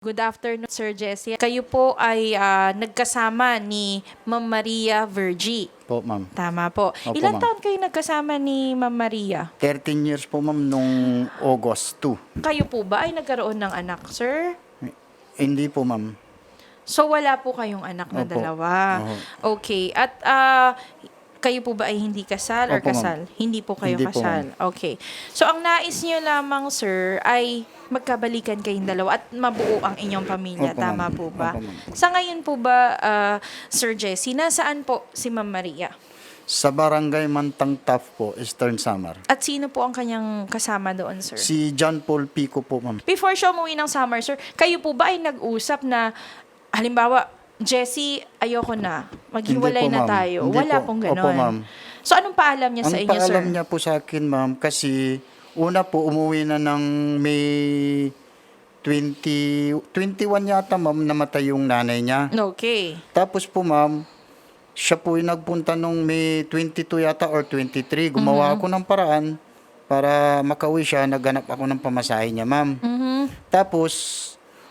Good afternoon, Sir Jesse. Kayo po ay ah, nagkasama ni Ma'am Maria Vergi. Po, ma'am. Tama po. Opo, Ilan ma'am. taon kayo nagkasama ni Ma'am Maria? 13 years po, ma'am, nung August 2. Kayo po ba ay nagkaroon ng anak, sir? Hindi po, ma'am. So wala po kayong anak na Opo. dalawa. Oho. Okay. At ah, kayo po ba ay hindi kasal or Opo, ma'am. kasal? Hindi po kayo Hindi po, kasal. okay. So ang nais niyo lamang, sir, ay magkabalikan kayong dalawa at mabuo ang inyong pamilya. Opo, Tama ma'am. po ba? Opo, ma'am. Sa ngayon po ba, ah, Sir Jesse, nasaan po si Ma'am Maria? Sa barangay Mantang Taf po, Eastern Samar. At sino po ang kanyang kasama doon, sir? Si John Paul Pico po, ma'am. Before siya umuwi ng summer, sir, kayo po ba ay nag-usap na, halimbawa, Jessie, ayoko na. Maghiwalay Hindi po, na ma'am. tayo. Hindi Wala po. pong Opo, ganon. ma'am. So, anong paalam niya sa Ang inyo, sir? paalam niya po sa akin, ma'am, kasi una po umuwi na ng May 20, 21 yata, ma'am, namatay yung nanay niya. Okay. Tapos po, ma'am, siya po yung nagpunta nung May 22 yata or 23. Gumawa ako ng paraan para makauwi siya. Naghanap ako ng pamasahe niya, ma'am. Mhm. Tapos,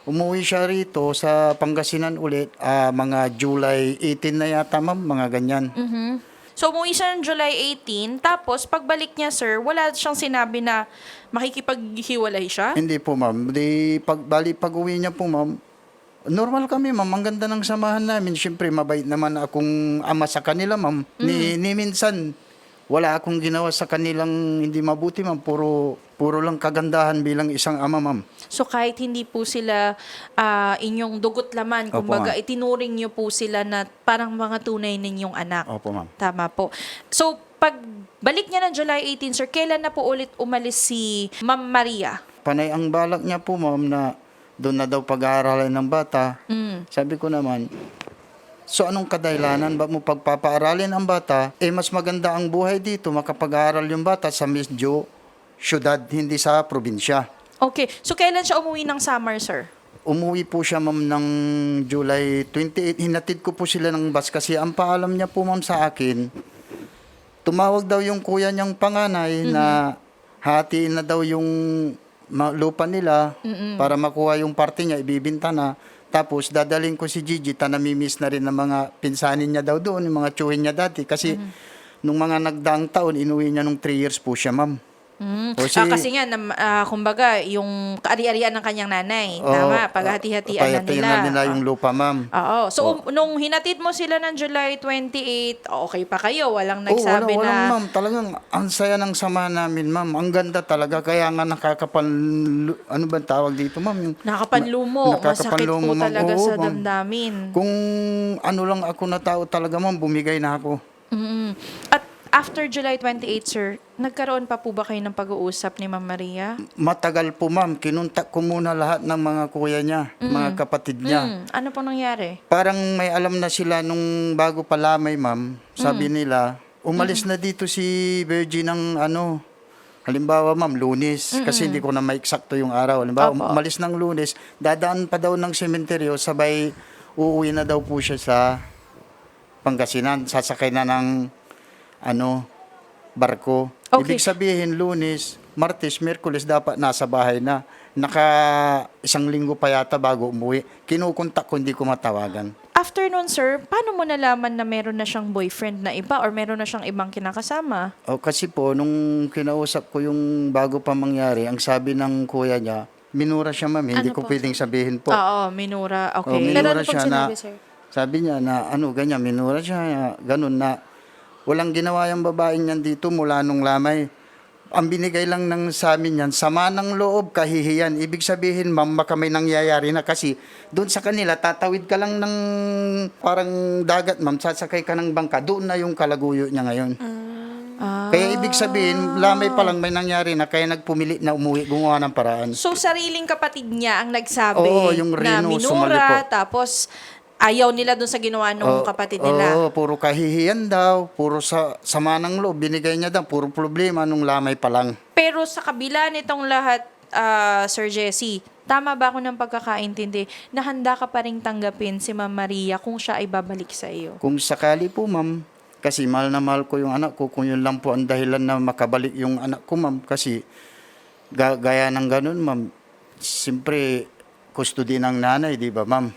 umuwi siya rito sa Pangasinan ulit, ah, mga July 18 na yata, ma'am, mga ganyan. Mhm. So, umuwi siya ng July 18, tapos pagbalik niya, sir, wala siyang sinabi na makikipaghiwalay siya? Hindi po, ma'am. Di, pag, bali, pag uwi niya po, ma'am, normal kami, ma'am. Ang ganda ng samahan namin. Siyempre, mabait naman akong ama sa kanila, ma'am. Ni, ni minsan, wala akong ginawa sa kanilang hindi mabuti, ma'am. Puro, puro lang kagandahan bilang isang ama, ma'am. So, kahit hindi po sila ah, inyong dugot laman, Opo, kumbaga, ma'am. itinuring niyo po sila na parang mga tunay ninyong anak. Opo, ma'am. Tama po. So, pag balik niya ng July 18, sir, kailan na po ulit umalis si Ma'am Maria? Panay ang balak niya po, ma'am, na doon na daw pag-aaralan ng bata. Mm. Sabi ko naman, so anong kadahilanan ba mo pagpapaaralin ang bata? Eh mas maganda ang buhay dito, makapag-aaral yung bata sa medyo syudad, hindi sa probinsya. Okay. So, kailan siya umuwi ng summer, sir? Umuwi po siya ma'am ng July 28. Hinatid ko po sila ng bus kasi ang paalam niya po ma'am sa akin, tumawag daw yung kuya niyang panganay na hatiin na daw yung ma- lupa nila para makuha yung parte niya, ibibinta na. Tapos dadaling ko si Gigi, tanamimiss na rin ng mga pinsanin niya daw doon, yung mga tsuhin niya dati. Kasi nung mga nagdaang taon, inuwi niya nung 3 years po siya ma'am. Mm. O, si- Ah, kasi nga, nam- ah, kumbaga, yung kaari-arian ng kanyang nanay. Tama, Oo, paghati-hatian na nila. nila yung lupa ma'am. Oo. So, um, nung hinatid mo sila ng July 28, okay pa kayo? Walang Oo, nagsabi wala, na... walang ma'am. Talagang ang saya ng sama namin, ma'am. Ang ganda talaga. Kaya nga nakakapan... Ano ba tawag dito, ma'am? Yung, Nakakapanlumo. Na- Masakit po ma'am. talaga Oo, sa ma'am. damdamin. kung ano lang ako na tao talaga, ma'am, bumigay na ako. Mm. At after July 28, sir, nagkaroon pa po ba kayo ng pag-uusap ni Ma'am Maria? Matagal po, ma'am. Kinuntak ko muna lahat ng mga kuya niya, mga kapatid niya. Mm. Ano po nangyari? Parang may alam na sila nung bago pa lamay, ma'am. Sabi nila, umalis na dito si Virgin ng ano, halimbawa, ma'am, lunes. Kasi hindi ko na ma-eksakto yung araw. Halimbawa, Opo. umalis ng lunes, dadaan pa daw ng sementeryo, sabay uuwi na daw po siya sa Pangasinan. Sasakay na ng ano, barko. Okay. Ibig sabihin, lunes, martes, merkules, dapat nasa bahay na. Naka isang linggo pa yata bago umuwi. Kinukontak ko, hindi ko matawagan. After nun, sir, paano mo nalaman na meron na siyang boyfriend na iba or meron na siyang ibang kinakasama? O kasi po, nung kinausap ko yung bago pa mangyari, ang sabi ng kuya niya, minura siya ma'am, hindi Ano ko po? pwedeng sabihin po. Oo, minura. Okay. minura Pero ano pong siya sinabi, na, sir? sabi niya na ano, ganyan, minura siya, ganun na, walang ginawa yung babaeng niyan dito mula nung lamay. Ang binigay lang ng sa amin yan, sama ng loob, kahihiyan. Ibig sabihin, ma'am, baka may nangyayari na kasi doon sa kanila, tatawid ka lang ng parang dagat, ma'am, sasakay ka ng bangka, doon na yung kalaguyo niya ngayon. Ah. Kaya ibig sabihin, lamay pa lang may nangyari na kaya nagpumili na umuwi, gumawa ng paraan. So, sariling kapatid niya ang nagsabi Oo, yung na Rino minura, Sumali po. tapos ayaw nila dun sa ginawa ng Oo, kapatid nila. Oo, puro kahihiyan daw, puro sa sama ng loob, binigay niya daw, puro problema nung lamay pa lang. Pero sa kabila nitong lahat, ah, Sir Jesse, tama ba ako ng pagkakaintindi na handa ka pa rin tanggapin si Ma'am Maria kung siya ay babalik sa iyo? Kung sakali po, ma'am, kasi mahal na mahal ko yung anak ko, kung yun lang po ang dahilan na makabalik yung anak ko, ma'am, kasi ga- gaya ng ganun, ma'am, siyempre, custody ng nanay, di ba, ma'am?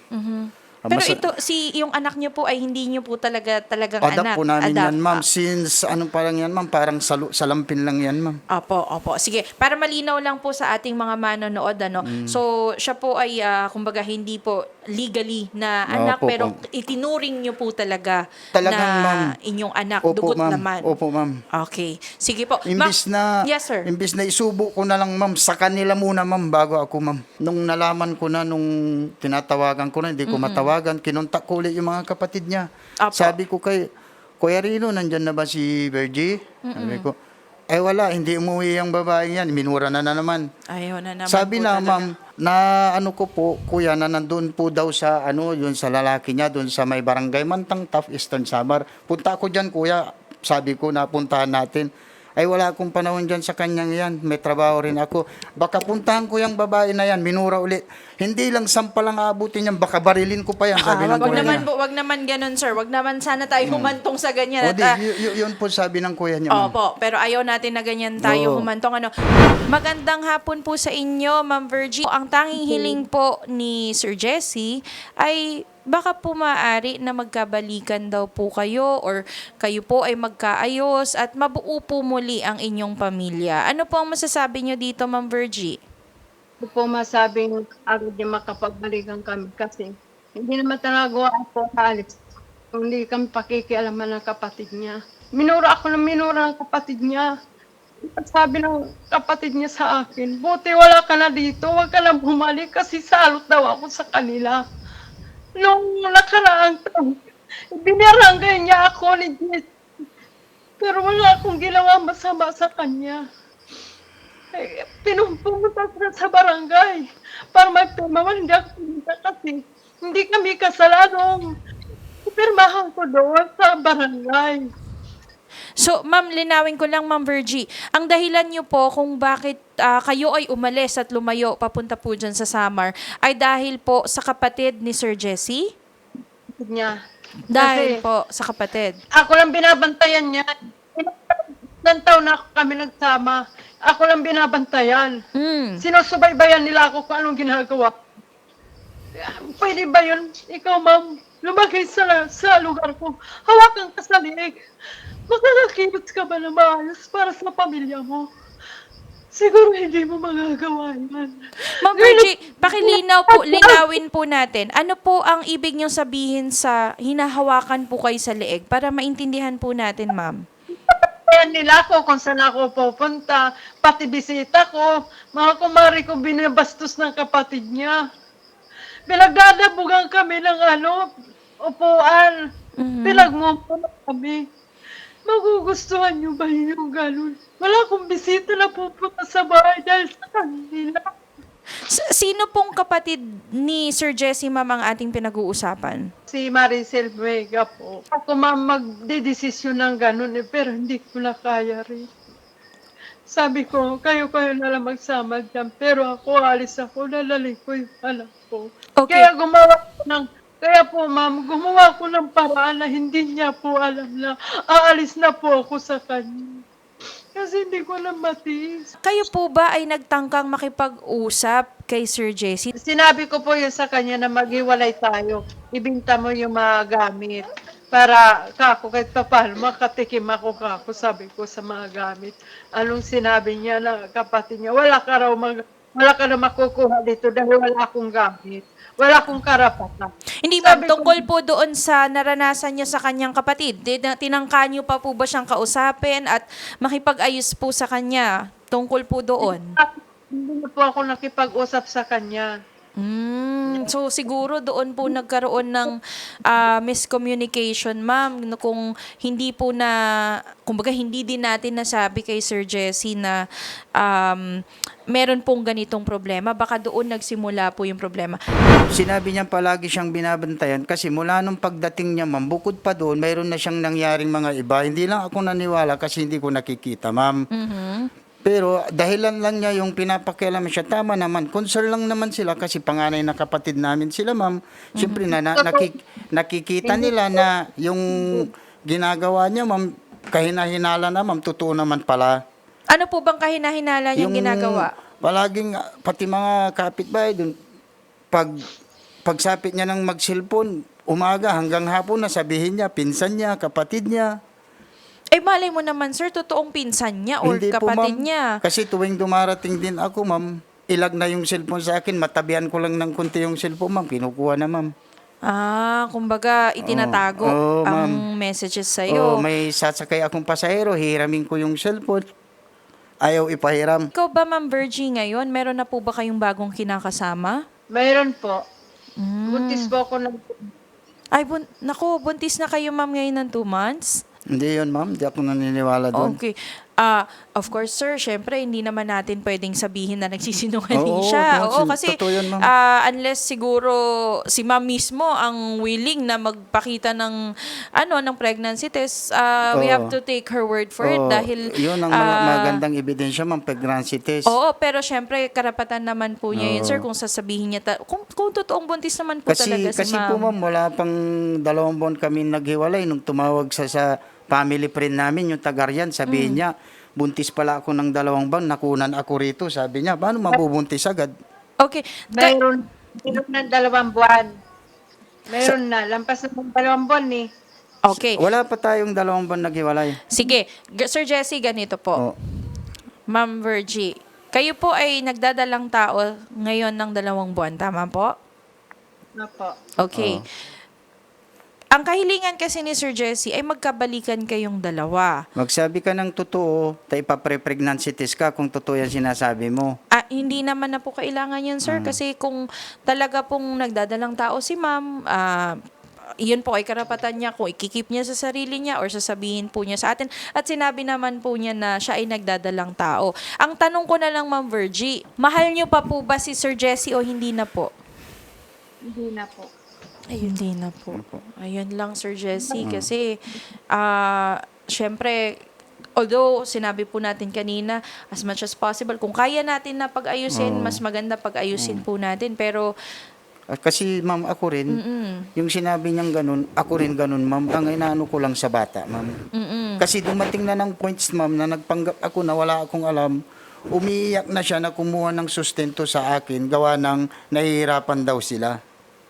Ah, Pero masa- ito, si yung anak niyo po ay hindi niyo po talaga talagang Adapt anak. po namin Adapt. yan, ma'am. Ah, Since, ano parang yan, ma'am? Parang salu- salampin lang yan, ma'am. Opo, opo. Sige, para malinaw lang po sa ating mga manonood, ano. Mm. So, siya po ay, ah, kumbaga, hindi po legally na anak, Opo, pero ma'am. itinuring niyo po talaga Talagang, na ma'am. inyong anak, Opo, dugot ma'am. naman. Opo, ma'am. Okay. Sige po. Imbis Ma- na, Yes, sir. imbis na isubo ko na lang, ma'am, sa kanila muna, ma'am, bago ako, ma'am. Nung nalaman ko na, nung tinatawagan ko na, hindi ko matawagan, kinuntak ko ulit yung mga kapatid niya. Apo. Sabi ko kay, Kuya Rino, nandyan na ba si Virgie? Sabi ko, eh wala, hindi umuwi yung babaeng yan. Minura na na naman. Ayaw na naman Sabi po na, talaga. ma'am, na ano ko po, kuya, na nandun po daw sa, ano, yun sa lalaki niya, doon sa may barangay Mantang Tough Eastern Samar. Punta ako dyan, kuya. Sabi ko, napuntahan natin. Ay, wala akong panahon dyan sa kanyang yan. May trabaho rin ako. Baka puntahan ko yung babae na yan, minura ulit. Hindi lang sampa lang aabutin yan, baka barilin ko pa yan. Sabi Ah, ng wag kuya naman po, wag naman ganun, sir. Wag naman sana tayo humantong sa ganyan. O At, di, ah, y- y- yun po sabi ng kuya niya. Opo, pero ayaw natin na ganyan tayo Oo. humantong ano. Magandang hapon po sa inyo, Ma'am Virgie. Ang tanging hiling po ni Sir Jesse ay baka po maaari na magkabalikan daw po kayo or kayo po ay magkaayos at mabuo po muli ang inyong pamilya. Ano po ang masasabi nyo dito, Ma'am Virgie? Hindi po masabing agad niya makapagbalikan kami kasi hindi naman talaga ako kaalis. Hindi kami pakikialaman ng kapatid niya. Minura ako ng minura ng kapatid niya. Sabi ng kapatid niya sa akin, buti wala ka na dito, huwag ka na bumalik kasi salot daw ako sa kanila. Nung nakaraang taon, binarangay niya ako ni Jess. Pero wala akong ginawa masama sa kanya. Eh, pinumpunta sila sa barangay para magpirma. Hindi ako kasi hindi kami kasalanong. Pirmahan ko doon sa barangay. So, ma'am, linawin ko lang, ma'am Virgie. Ang dahilan niyo po kung bakit ah, kayo ay umalis at lumayo papunta po dyan sa Samar ay dahil po sa kapatid ni Sir Jesse? Niya. Dahil Kasi po sa kapatid. ako lang binabantayan niya. Ilang taon na kami nagsama. Ako lang binabantayan. Mm. Sinusubaybayan nila ako kung anong ginagawa. Pwede ba yun? Ikaw, ma'am, lumagay sa, sa lugar ko. Hawakan ka sa liig. Makakakilos ka ba na maayos para sa pamilya mo? Siguro hindi mo magagawa yan. Ma'am Virgie, pakilinaw po, linawin po natin. Ano po ang ibig niyong sabihin sa hinahawakan po kayo sa leeg para maintindihan po natin, ma'am? Kaya nila ako kung saan ako pupunta, pati bisita ko, mga kumari ko binabastos ng kapatid niya. Pinagdadabugan kami ng ano, upuan. Mhm. Pinagmumpunan kami. Magugustuhan niyo ba yung ganun? Wala akong bisita na pupunta sa bahay dahil sa kanila. S- Sino pong kapatid ni Sir Jesse, ma'am, ang ating pinag-uusapan? Si Maricel Vega po. Ako ma'am magdidesisyon ng ganun eh, pero hindi ko na kaya rin. Sabi ko, kayo-kayo na lang magsama dyan. Pero ako, alis ako, lalalik ko yung anak ko. Okay. Kaya gumawa ko ng, kaya po ma'am, gumawa ko ng paraan na hindi niya po alam na aalis na po ako sa kanya. Kasi hindi ko na matiis. Kayo po ba ay nagtangkang makipag-usap kay Sir Jesse? Sinabi ko po yun sa kanya na maghiwalay tayo. Ibinta mo yung mga gamit para kako kahit pa paano makatikim ako kako sabi ko sa mga gamit. Anong sinabi niya na kapatid niya, wala ka raw mag, wala ka na makukuha dito dahil wala akong gamit. Wala akong karapatan. Hindi ma'am, Sabi ko- tungkol po doon sa naranasan niya sa kanyang kapatid. Tin- Tinangka niyo pa po ba siyang kausapin at makipag-ayos po sa kanya tungkol po doon? Hindi na po ako nakipag-usap sa kanya. Mm, so siguro doon po nagkaroon ng ah, miscommunication, ma'am, kung hindi po na, kumbaga hindi din natin nasabi kay Sir Jesse na um, meron pong ganitong problema, baka doon nagsimula po yung problema. Sinabi niya palagi siyang binabantayan kasi mula nung pagdating niya, ma'am, bukod pa doon, mayroon na siyang nangyaring mga iba. Hindi lang ako naniwala kasi hindi ko nakikita, ma'am. Mhm. Pero dahilan lang niya yung pinapakialam siya. Tama naman. Concern lang naman sila kasi panganay na kapatid namin sila, ma'am. Siyempre na, na nakik- nakikita nila na yung ginagawa niya, ma'am, kahina-hinala na, ma'am, totoo naman pala. Ano po bang kahinahinala niyang ginagawa? Palaging, ah, pati mga kapitbahay dun, pag pagsapit niya ng mag-cellphone, umaga hanggang hapon na sabihin niya, pinsan niya, kapatid niya. Eh, malay mo naman, sir, totoong pinsan niya or Hindi po, kapatid ma'am. niya. Kasi tuwing dumarating din ako, ma'am, ilag na yung cellphone sa akin, matabihan ko lang ng konti yung cellphone, ma'am, kinukuha na, ma'am. Ah, kumbaga, itinatago Oo, ang messages sa'yo. Oh, may sasakay akong pasahero, hiramin ko yung cellphone. Ayaw ipahiram. Ikaw ba, Ma'am Virgie, ngayon, meron na po ba kayong bagong kinakasama? Mayroon po. Mm. Buntis po ako ng Ay, bun- naku, buntis na kayo, ma'am, ngayon ng two months? Hindi yun, ma'am. Di ako naniniwala doon. Okay. Ah, of course, sir, syempre, hindi naman natin pwedeng sabihin na nagsisinungaling Oo, siya. totoo, Oo, kasi totoo yun, ma'am. ah, unless siguro si ma'am mismo ang willing na magpakita ng ano ng pregnancy test, ah, we Oo. have to take her word for it Oo, dahil Yun ang mga ah, magandang ebidensya, ma'am, pregnancy test. Oo, pero syempre karapatan naman po niya yun, Oo. sir, kung sasabihin niya ta- kung kung totoong buntis naman po kasi, talaga si kasi po, ma'am, wala pang dalawang buwan kami naghiwalay. Nung tumawag sa, sa family friend namin, yung tagaryan, Mm. sabihin niya, buntis pala ako ng dalawang buwan, nakunan ako rito. Sabi niya, paano mabubuntis agad? Okay. Ka- Mayroon, mayroon na dalawang buwan. Mayroon na. Lampas na ng dalawang buwan eh. okay. Wala pa tayong dalawang buwan naghiwalay. Sige, G- Sir Jesse, ganito po. Oh. Ma'am Virgie, kayo po ay nagdadalang tao ngayon ng dalawang buwan, tama po? Ano po. Okay. Ang kahilingan kasi ni Sir Jesse ay magkabalikan kayong dalawa. Magsabi ka ng totoo, tayo ipapre-pregnancy test ka kung totoo yan sinasabi mo. Ah, hindi naman na po kailangan yan, sir. Kasi kung talaga pong nagdadalang tao si ma'am, ah, iyon po ay karapatan niya kung ikikip niya sa sarili niya or sasabihin po niya sa atin. At sinabi naman po niya na siya ay nagdadalang tao. Ang tanong ko na lang, Ma'am Virgie, mahal niyo pa po ba si Sir Jesse o hindi na po? Hindi na po. Ayun, hindi na po. Ayun lang, Sir Jesse. Kasi, ah, syempre, although sinabi po natin kanina, as much as possible, kung kaya natin na pag-ayusin, mas maganda pag-ayusin po natin. Pero, Ah, Kasi ma'am, ako rin, yung sinabi niyang ganun, ako rin ganun ma'am, ang inaano ko lang sa bata ma'am. Kasi dumating na ng points ma'am na nagpanggap ako na wala akong alam, umiiyak na siya na kumuha ng sustento sa akin, gawa ng nahihirapan daw sila.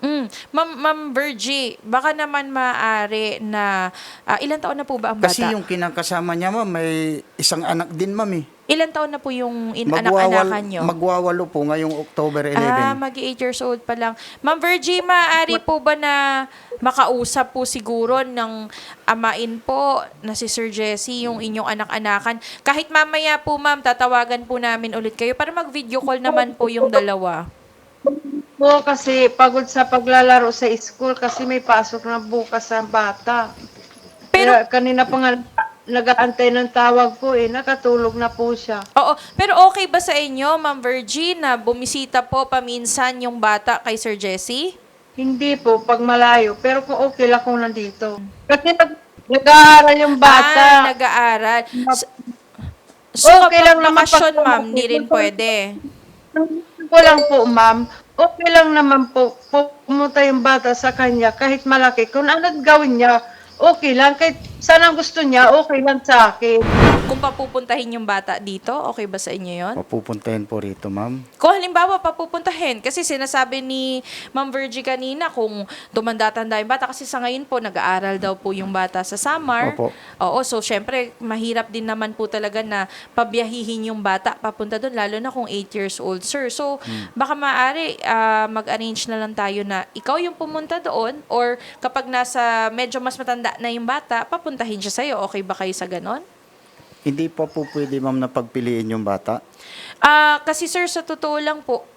Mm. Ma'am, Ma'am Virgie, baka naman maaari na, ah, ilan taon na po ba ang bata? Kasi yung kinakasama niya ma'am, may isang anak din ma'am eh. Ilan taon na po yung in- Magwawal, anak-anakan nyo? magwawalo po ngayong October 11. Ah, mag 8 years old pa lang. Ma'am Virgie, maaari po ba na makausap po siguro ng amain po na si Sir Jesse, yung inyong anak-anakan? Kahit mamaya po, ma'am, tatawagan po namin ulit kayo para mag-video call naman po yung dalawa. Po kasi pagod sa paglalaro sa school kasi may pasok na bukas ang bata. Pero- Pero kanina pa nga nag-aantay ng tawag po eh. Nakatulog na po siya. Oo, pero okay ba sa inyo, Ma'am Virgie, na bumisita po paminsan yung bata kay Sir Jesse? Hindi po, pag malayo. Pero kung okay lang kung nandito. Kasi nag- nag-aaral yung Ah, bata. nag-aaral. So, so Okay kapag lang naman bakasyon, pag- ma'am, di rin pwede. ko lang po, ma'am. Okay lang naman po, pumunta yung bata sa kanya kahit malaki. Kung ano gawin niya, okay lang. Kahit saan ang gusto niya, okay lang sa akin. Kung papupuntahin yung bata dito, okay ba sa inyo yon? Papupuntahin po rito ma'am. Kung halimbawa papupuntahin, kasi sinasabi ni Ma'am Virgie kanina kung tumanda-tanda yung bata, kasi sa ngayon po, nag-aaral daw po yung bata sa Samar. Opo. Oo, so syempre, mahirap din naman po talaga na pabiyahihin yung bata papunta doon, lalo na kung 8 years old, sir. So, baka maaari ah, mag-arrange na lang tayo na ikaw yung pumunta doon or kapag nasa medyo mas matanda na yung bata, papuntahin siya sa'yo. Okay ba kayo sa ganon? Hindi pa po pwede ma'am na pagpiliin yung bata. Ah, kasi sir, sa totoo lang po,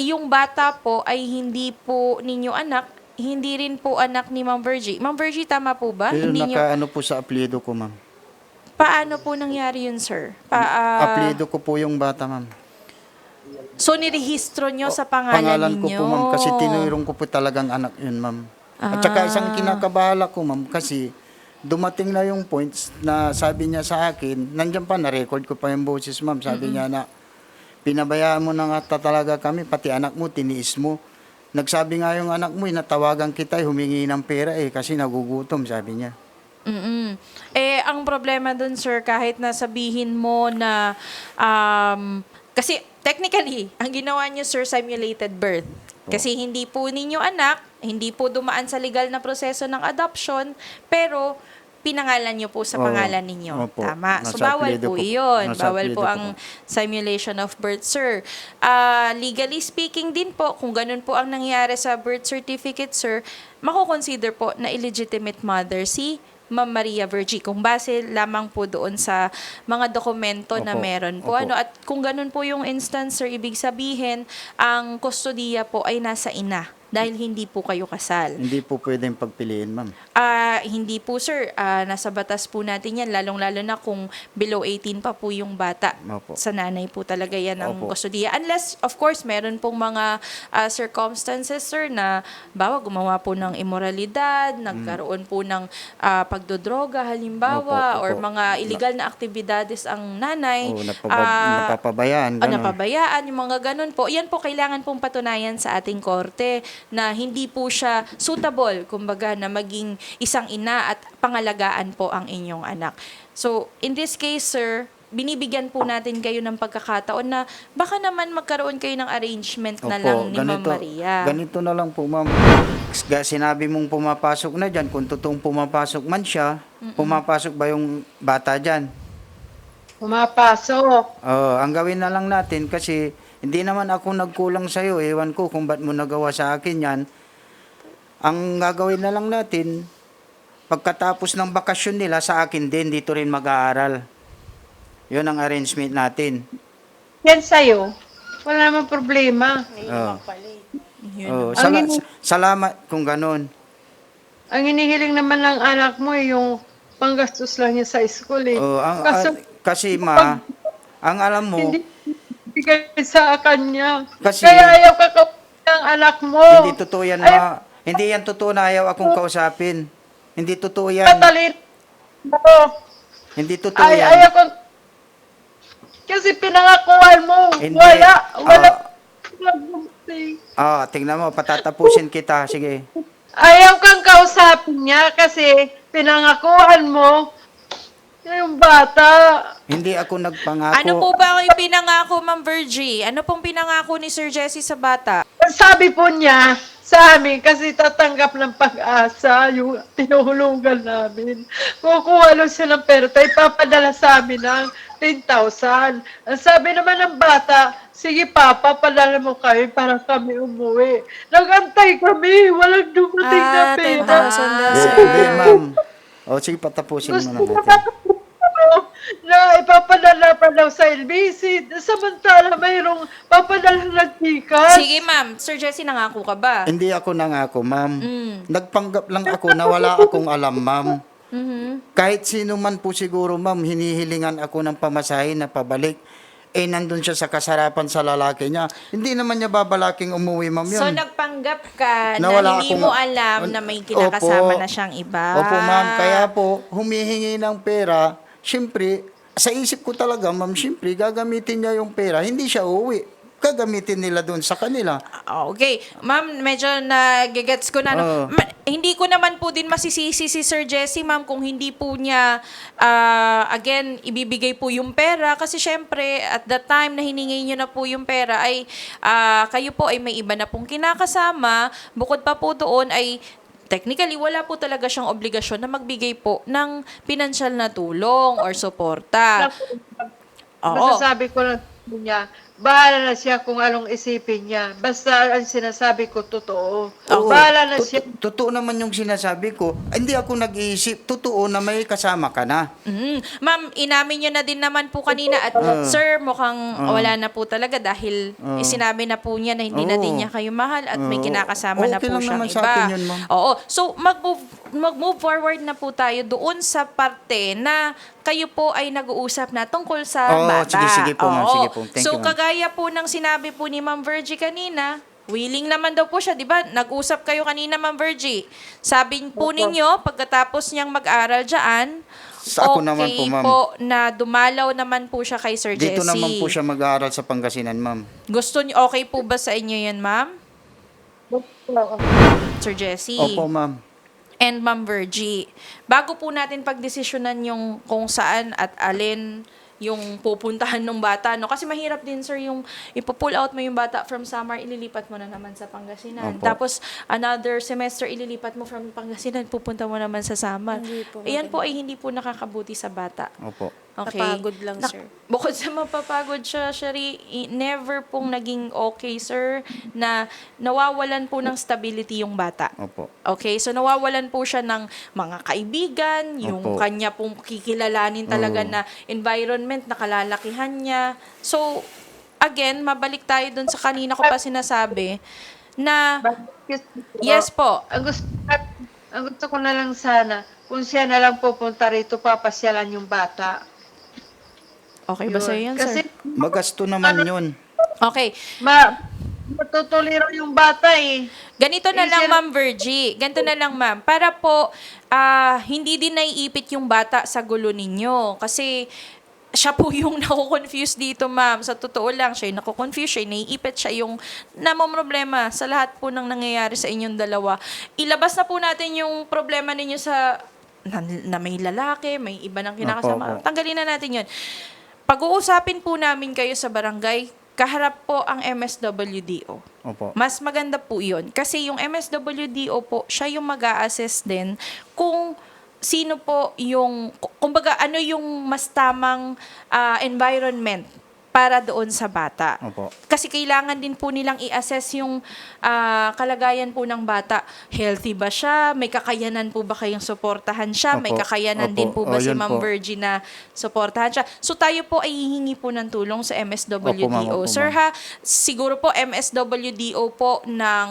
yung bata po ay hindi po ninyo anak, hindi rin po anak ni Ma'am Virgie. Ma'am Virgie, tama po ba? Pero hindi nyo, nakaano po sa apelyido ko ma'am. paano po nangyari yun, sir? Pa, ah, apelyido ko po yung bata ma'am. so, nirehistro nyo sa pangalan, Pangalan ko ninyo? po ma'am kasi tinurong ko po talagang anak yun ma'am. At saka isang kinakabahala ko ma'am kasi dumating na yung points na sabi niya sa akin, nandiyan pa, na-record ko pa yung boses ma'am, sabi niya na pinabayaan mo na nga ta- talaga kami, pati anak mo, tiniis mo. Nagsabi nga yung anak mo, eh, natawagan kita, eh, humingi ng pera eh, kasi nagugutom, sabi niya. mm Eh, ang problema dun, sir, kahit na sabihin mo na, um, kasi technically, ang ginawa niyo, sir, simulated birth. Kasi hindi po ninyo anak, hindi po dumaan sa legal na proseso ng adoption, pero pinangalan nyo po sa Oo. pangalan ninyo. Opo. Tama. So, Nasa bawal apelyido po po. iyon. Nasa Bawal po apelyido po ang simulation of birth, sir. Ah, legally speaking din po, kung ganun po ang nangyari sa birth certificate, sir, mako-consider po na illegitimate mother si Ma'am Maria Virgie kung base lamang po doon sa mga dokumento na Opo. meron po. Opo. Ano, at kung ganun po yung instance, sir, ibig sabihin, ang kustodiya po ay nasa ina dahil hindi po kayo kasal. Hindi po pwedeng pagpiliin, ma'am. Ah, hindi po sir, Ah, nasa batas po natin 'yan lalong-lalo na kung below 18 pa po yung bata. Opo. Sa nanay po talaga 'yan ang Opo. kustodiya. Unless of course meron pong mga ah, circumstances sir na bawa gumawa po ng immoralidad, nagkaroon po ng ah, pagdodroga halimbawa Opo, or opo. mga illegal na aktibidades ang nanay. Oo, napaba- Ah, napapabayaan. o ganun. napabayaan, yung mga ganun po. Yan po kailangan pong patunayan sa ating korte na hindi po siya suitable, kumbaga, na maging isang ina at pangalagaan po ang inyong anak. So, in this case, sir, binibigyan po natin kayo ng pagkakataon na baka naman magkaroon kayo ng arrangement na Opo, lang ni Ma'am Maria. Ganito na lang po, ma'am. Ga- Sinabi mong pumapasok na dyan, kung totoong pumapasok man siya, pumapasok ba yung bata dyan? Pumapasok. Oo, ang gawin na lang natin kasi hindi naman ako nagkulang sa'yo. Ewan ko kung ba't mo nagawa sa akin yan. Ang gagawin na lang natin, pagkatapos ng bakasyon nila sa akin din, dito rin mag-aaral. Yun ang arrangement natin. Yan sa'yo. Wala namang problema. Oo, Ang sala- ini- salamat kung ganun. Ang inihiling naman ng anak mo, eh, yung panggastos lang niya sa school eh. Oo, ang, Kaso, ah, kasi ma, ang alam mo, hindi bigay sa kanya. Kasi- Kaya ayaw ka kausapin ng anak mo. hindi totoo yan ma. Hindi yan totoo na ayaw akong kausapin. Hindi totoo yan. Patalin mo. Hindi totoo Ay, yan. ayaw ko. Kasi pinangakuan mo. Hindi. Wala. Wala. Ah, tingnan mo, patatapusin kita. Sige. Ayaw kang kausapin niya kasi pinangakuan mo yung bata. Hindi ako nagpangako. Ano po ba yung pinangako, Ma'am Virgie? Ano pong pinangako ni Sir Jesse sa bata? Sabi po niya sa amin kasi tatanggap ng pag-asa yung tinuhulugan namin. Kukuha lang siya ng pera tayo ipapadala sa amin ng 10,000. Ang sabi naman ng bata, sige papa, padala mo kami para kami umuwi. Nagantay kami, walang dumating na Ah, pera. 10,000 na, Hindi, sir. hindi, ma'am. O, sige, patapusin mo na ko natin. Na ipapadala pa daw sa LBC. Samantala, mayroong papadala ng tikas. Sige, Ma'am. Sir Jesse, nangako ka ba? Hindi ako nangako, ma'am. Mm. Nagpanggap lang ako na wala akong alam, ma'am. Mhm. Kahit sino man po siguro, ma'am, hinihilingan ako ng pamasahe na pabalik. Eh, nandun siya sa kasarapan sa lalaki niya. Hindi naman niya babalaking umuwi, ma'am, yun. So, nagpanggap ka na, Na wala hindi akong- mo alam na may kinakasama Opo. na siyang iba. Opo, ma'am. Kaya po, humihingi ng pera, syempre, sa isip ko talaga, ma'am, syempre, gagamitin niya yung pera. Hindi siya uuwi. Gagamitin nila doon sa kanila. Ah, Okay. Ma'am, medyo nagigets ko na. no? Oo. Ma- hindi ko naman po din masisisi si Sir Jesse, ma'am, kung hindi po niya, ah, again, ibibigay po yung pera. Kasi syempre, at the time na hiningi niyo na po yung pera, ay ah, kayo po ay may iba na pong kinakasama. Bukod pa po doon ay technically, wala po talaga siyang obligasyon na magbigay po ng pinansyal na tulong or suporta. Oo. Masasabi ko lang niya, bahala na siya kung anong isipin niya. Basta ang sinasabi ko, totoo. Oo. Bahala na Tot- siya. Totoo naman yung sinasabi ko. Hindi ako nag-iisip. Totoo na may kasama ka na. Mm. Ma'am, inamin niyo na din naman po kanina at sir, mukhang wala na po talaga dahil Ah. sinabi na po niya na hindi na Oo. din niya kayo mahal at may Oo. kinakasama na Okay po lang siyang naman iba. sa akin yun, ma'am. Oo. So, mag-move, mag-move forward na po tayo doon sa parte na kayo po ay nag-uusap na tungkol sa Oo, bata. sige, sige po, ma'am. Oo. Sige po. Thank so, you, ma'am. kagaya po ng sinabi po ni Ma'am Virgie kanina, willing naman daw po siya, di ba? Nag-usap kayo kanina, Ma'am Virgie. Sabi po ninyo, pagkatapos niyang mag-aral dyan, Sa ako okay naman po, ma'am. na dumalaw naman po siya kay Sir Dito Jesse. naman po siya mag-aaral sa Pangasinan, ma'am. Gusto niyo, okay po ba sa inyo yan, ma'am? Sir Jesse? Opo, ma'am. and Ma'am Virgie. Bago po natin pagdesisyonan yung kung saan at alin yung pupuntahan ng bata, no? Kasi mahirap din, sir, yung ipo-pull out mo yung bata from summer, ililipat mo na naman sa Pangasinan. Opo. Tapos, another semester, ililipat mo from Pangasinan, pupunta mo naman sa summer. Hindi po Ayan po ay hindi po nakakabuti sa bata. Opo. Okay. Napagod lang, sir. Bukod sa mapapagod siya, Shari, i- never pong naging okay, sir, na nawawalan po ng stability yung bata. Opo. Okay, so nawawalan po siya ng mga kaibigan, yung Opo. kanya pong kikilalanin talaga Oo. na environment na kalalakihan niya. So, again, mabalik tayo dun sa kanina ko pa sinasabi na yes po, Ang gusto, ang gusto ko na lang sana, kung siya na lang pupunta rito, papasyalan yung bata. Okay ba sa yan, Kasi sir? Magasto naman yun. Okay, ma, matutuliro yung bata eh. Ganito na Eh, lang, Ma'am Virgie. Ganito na lang, Ma'am. Para po, ah, hindi din naiipit yung bata sa gulo ninyo. Kasi, siya po yung nako-confuse dito, ma'am. Sa totoo lang, siya yung nako-confuse, siya yung naiipit, siya yung namomroblema sa lahat po ng nangyayari sa inyong dalawa. Ilabas na po natin yung problema ninyo sa na, na may lalaki, may iba ng kinakasama. Opo, opo. Tanggalin na natin yun. Pag-uusapin po namin kayo sa barangay, kaharap po ang MSWDO. Opo. Mas maganda po yun. Kasi yung MSWDO po, siya yung mag assess din kung sino po yung, kumbaga ano yung mas tamang ah, environment para doon sa bata. Opo. Kasi kailangan din po nilang i-assess yung ah, kalagayan po ng bata. Healthy ba siya? May kakayanan po ba kayong suportahan siya? May Opo. kakayanan Opo. din po ba Oh, si yun Ma'am po. Virgie na suportahan siya? So tayo po ay hihingi po ng tulong sa MSWDO. Opo, ma'am. Opo, Sir ha, siguro po MSWDO po ng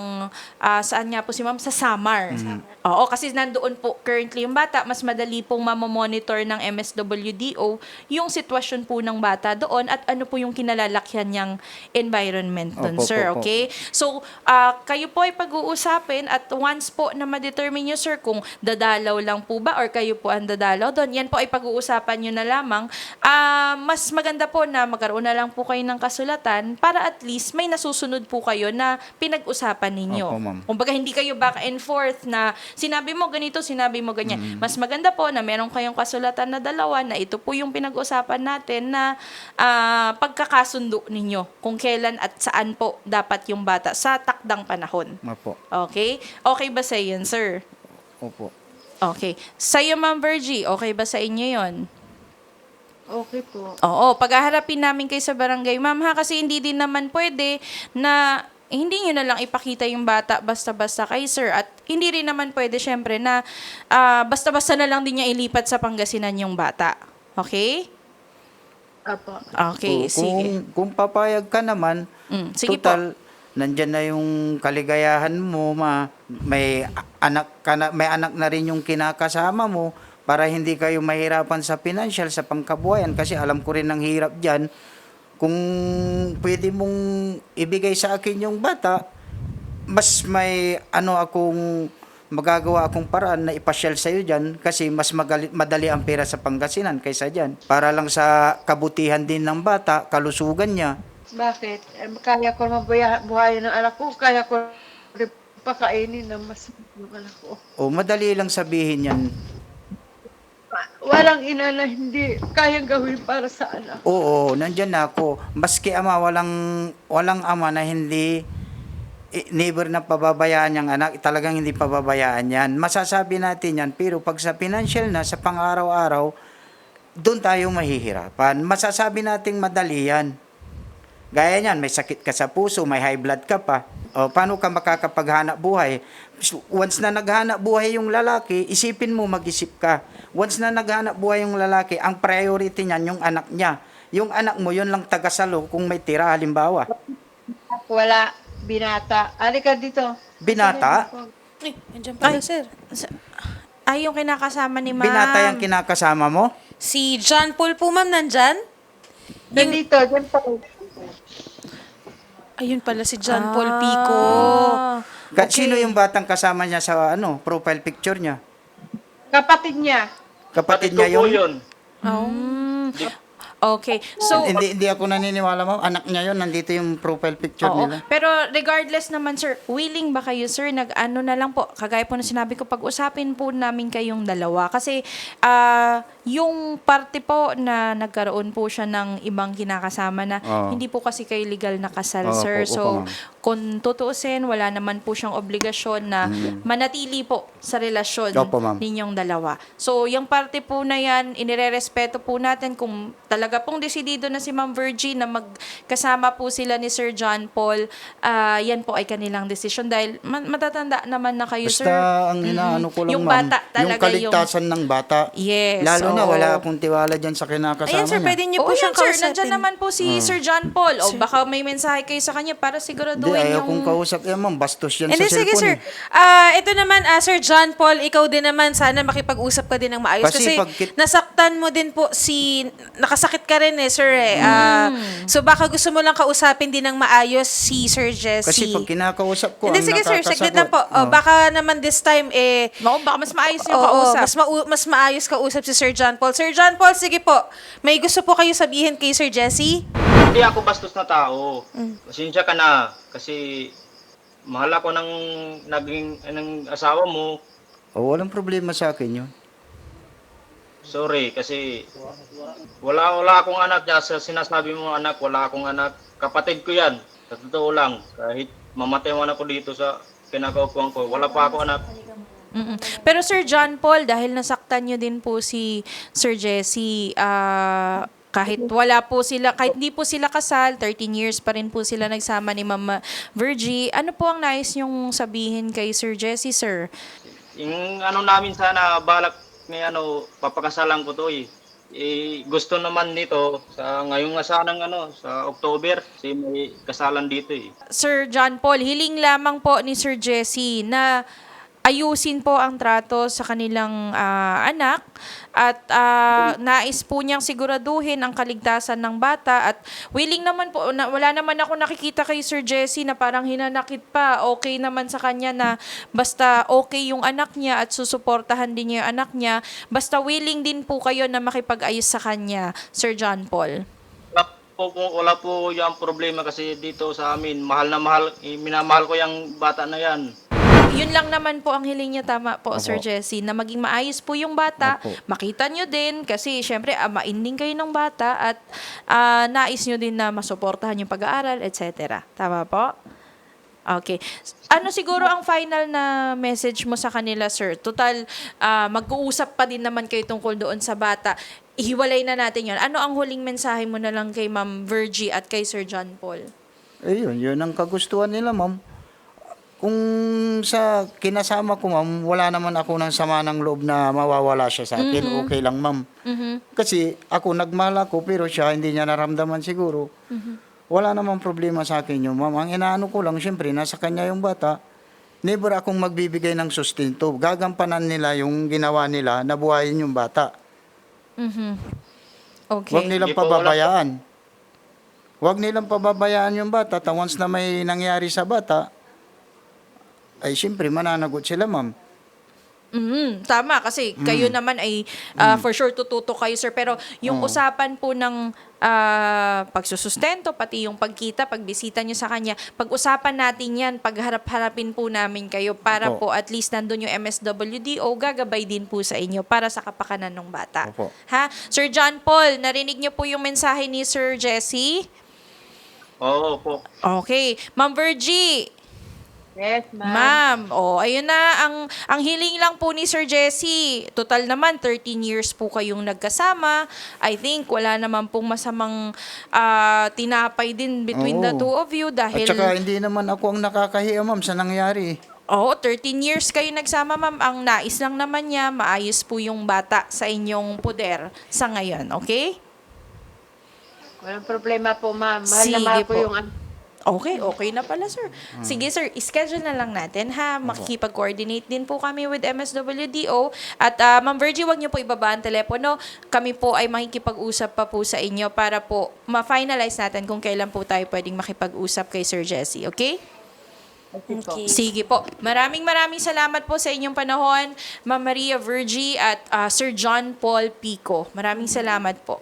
ah, saan nga po si Ma'am sa Samar. Oo, kasi nandoon po currently yung bata, mas madali pong mamomonitor ng MSWDO yung sitwasyon po ng bata doon at ano po yung kinalalakyan niyang environment doon, Opo, sir. opo, opo. Okay? So, ah, kayo po ay pag-uusapin at once po na ma-determine nyo, sir, kung dadalaw lang po ba or kayo po ang dadalaw doon, yan po ay pag-uusapan nyo na lamang. Ah, mas maganda po na magkaroon na lang po kayo ng kasulatan para at least may nasusunod po kayo na pinag-usapan ninyo. Opo, ma'am. Kumbaga, hindi kayo back and forth na sinabi mo ganito, sinabi mo ganyan. Mas maganda po na meron kayong kasulatan na dalawa na ito po yung pinag-usapan natin na ah, pagkakasundo ninyo kung kailan at saan po dapat yung bata sa takdang panahon. Opo. Okay? Okay ba sa yun, sir? Opo. Okay. Sa'yo, Ma'am Virgie, okay ba sa inyo yon? Okay po. Oo, paghaharapin namin kayo sa barangay, ma'am ha, kasi hindi din naman pwede na eh, hindi nyo na lang ipakita yung bata basta-basta kay sir at hindi rin naman pwede syempre na ah, basta-basta na lang din niya ilipat sa Pangasinan yung bata. Okay? Apo. Okay, kung, sige. Kung papayag ka naman, Mm, sige total, nandyan na yung kaligayahan mo, ma, may anak ka na, may anak na rin yung kinakasama mo para hindi kayo mahirapan sa financial, sa pangkabuhayan kasi alam ko rin ang hirap diyan. Kung pwede mong ibigay sa akin yung bata, mas may ano akong magagawa akong paraan na ipasyal sa iyo diyan kasi mas magali, madali ang pera sa Pangasinan kaysa diyan. Para lang sa kabutihan din ng bata, kalusugan niya. Bakit? Eh, kaya ko naman buhay, buhayin ng anak ko. Kaya ko pakainin ng mas ng anak ko. O madali lang sabihin yan. Walang ina na hindi kayang gawin para sa anak. Oo, nandyan na ako. Maski ama, walang, walang ama na hindi never na pababayaan yung anak, talagang hindi pababayaan yan. Masasabi natin yan, pero pag sa financial na, sa pang-araw-araw, doon tayo mahihirapan. Masasabi nating madali yan. Gaya niyan, may sakit ka sa puso, may high blood ka pa. O, paano ka makakapaghanap buhay? Once na naghanap buhay yung lalaki, isipin mo mag-isip ka. Once na naghanap buhay yung lalaki, ang priority niyan yung anak niya. Yung anak mo, yun lang tagasalo kung may tira, halimbawa. Wala. Binata. Ali ka dito. Binata? Ay, andyan pala, sir. Sa- Ay, yung kinakasama ni ma'am. Binata yung kinakasama mo? Si John Paul po, ma'am, nandyan? Nandito. Diyan po. Ayun pala si John Paul Pico. Ah. Ka- Sino yung batang kasama niya sa ano profile picture niya? Kapatid niya. Kapatid Ito niya po yung... yun. Mm. Okay. So, hindi, hindi ako naniniwala mo. Anak niya yun. Nandito yung profile picture Oo. nila. Pero regardless naman, sir, willing ba kayo, sir, nag-ano na lang po, kagaya po na sinabi ko, pag-usapin po namin kayong dalawa. Kasi, ah, yung parte po na nagkaroon po siya ng ibang kinakasama na Oo. hindi po kasi kayo legal na kasal, Oo, sir. opo, So, opo, ma'am. kung tutuusin, wala naman po siyang obligasyon na manatili po sa relasyon. Opo, ma'am. ninyong dalawa. So, yung parte po na yan, inirerespeto po natin kung talaga pong desidido na si Ma'am Virgie na magkasama po sila ni Sir John Paul, ah, yan po ay kanilang desisyon dahil ma- matatanda naman na kayo, Basta sir. ang inaano ko lang, Yung ma'am, bata talaga yung kaligtasan ng bata. Yes, Lalo na, oo. wala akong tiwala dyan sa kinakasama Ayan, sir, niya. pwede niyo Oo po yan, siyang sir. kausapin. Nandiyan naman po si Sir John Paul. O baka may mensahe kayo sa kanya para Hindi, siguraduhin ayaw yung... kong kausap yan, ma'am. Bastos yan And sa then, sige, cellphone. sir. eh. Ah, ito naman, ah, Sir John Paul, ikaw din naman, sana makipag-usap ka din ng maayos. Kasi Kasi, pag kit- nasaktan mo din po si... Nakasakit ka rin eh, sir eh. Ah, So, baka gusto mo lang kausapin din ng maayos si Sir Jesse. Kasi pag kinakausap ko, Hindi, ang sige, sir. Saglit lang po. Oh, baka naman this time, eh... Naku, baka mas maayos yung Oo, kausap. mas, mau- mas maayos kausap si Sir John Paul. Sir John Paul, sige po. May gusto po kayo sabihin kay Sir Jesse? Hindi ako bastos na tao. Pasensya ka na. Kasi mahal ako ng naging ng asawa mo. Oh, walang problema sa akin yun. Sorry, kasi wala wala akong anak. Sa sinasabi mo anak, wala akong anak. Kapatid ko yan. Sa totoo lang. Kahit mamatay man ako dito sa kinakaupuan ko, wala pa ako anak. Mm-mm. Pero Sir John Paul, dahil nasaktan nyo din po si Sir Jesse, ah, kahit wala po sila, kahit hindi po sila kasal, 13 years pa rin po sila nagsama ni Mama Virgie. Ano po ang nais nyong sabihin kay Sir Jesse, sir? Yung ano namin sana, balak may ano, papakasalan ko to eh. Eh, gusto naman nito sa ngayong nga sanang ano sa October kasi may kasalan dito eh. Sir John Paul, hiling lamang po ni Sir Jesse na ayusin po ang trato sa kanilang ah, anak at ah, nais po niyang siguraduhin ang kaligtasan ng bata at willing naman po, na, wala naman ako nakikita kay Sir Jesse na parang hinanakit pa, okay naman sa kanya na basta okay yung anak niya at susuportahan din niya yung anak niya, basta willing din po kayo na makipag-ayos sa kanya, Sir John Paul. Po, po, wala po yung problema kasi dito sa amin, mahal na mahal, eh, minamahal ko yung bata na yan. Yun lang naman po ang hiling niya tama po, Sir Jesse, na maging maayos po yung bata. Opo. Makita nyo din kasi syempre amain din kayo ng bata at ah, nais nyo din na masuportahan yung pag-aaral, etc. Tama po? Okay. Ano siguro ang final na message mo sa kanila, sir? Total, ah, mag-uusap pa din naman kayo tungkol doon sa bata. Ihiwalay na natin yon. Ano ang huling mensahe mo na lang kay Ma'am Virgie at kay Sir John Paul? Eh, yun, yun ang kagustuhan nila, ma'am. Kung sa kinasama ko, ma'am, wala naman ako ng sama ng loob na mawawala siya sa akin. Okay lang, ma'am. Mhm. Kasi ako nagmahal ako, pero siya hindi niya naramdaman siguro. Wala namang problema sa akin yun, ma'am. Ang inaano ko lang, syempre, nasa kanya yung bata. Never akong magbibigay ng sustento. Gagampanan nila yung ginawa nila na buhayin yung bata. Mhm. Okay. Huwag nilang pababayaan. Huwag nilang pababayaan yung bata. Ta once na may nangyari sa bata, ay siyempre mananagot sila, ma'am. Mm, tama kasi kayo naman ay ah, for sure tututo kayo sir pero yung usapan po ng ah, pagsusustento pati yung pagkita pagbisita niyo sa kanya pag-usapan natin yan pagharap-harapin po namin kayo para Opo. po at least nandun yung MSWDO gagabay din po sa inyo para sa kapakanan ng bata. Opo. Ha? Sir John Paul, narinig niyo po yung mensahe ni Sir Jesse? Oo po. Okay. Ma'am Virgie, Yes, ma'am. Ma'am, oh, ayun na ang ang hiling lang po ni Sir Jesse. Total naman 13 years po kayong nagkasama. I think wala naman pong masamang ah, tinapay din between the Oo. two of you dahil At saka hindi naman ako ang nakakahiya, ma'am, sa nangyari. Oo, 13 years kayo nagsama, ma'am. Ang nais lang naman niya, maayos po yung bata sa inyong poder sa ngayon, okay? Walang problema po, ma'am. Mahal Sige na mahal po. ko yung anak. Okay, okay na pala, sir. Sige, sir, schedule na lang natin, ha? Makikipag-coordinate din po kami with MSWDO. At, ah, Ma'am Virgie, wag niyo po ibaba ang telepono. Kami po ay makikipag-usap pa po sa inyo para po ma-finalize natin kung kailan po tayo pwedeng makipag-usap kay Sir Jesse, okay? Okay. Sige po. Maraming maraming salamat po sa inyong panahon, Ma'am Maria Virgie at ah, Sir John Paul Pico. Maraming salamat po.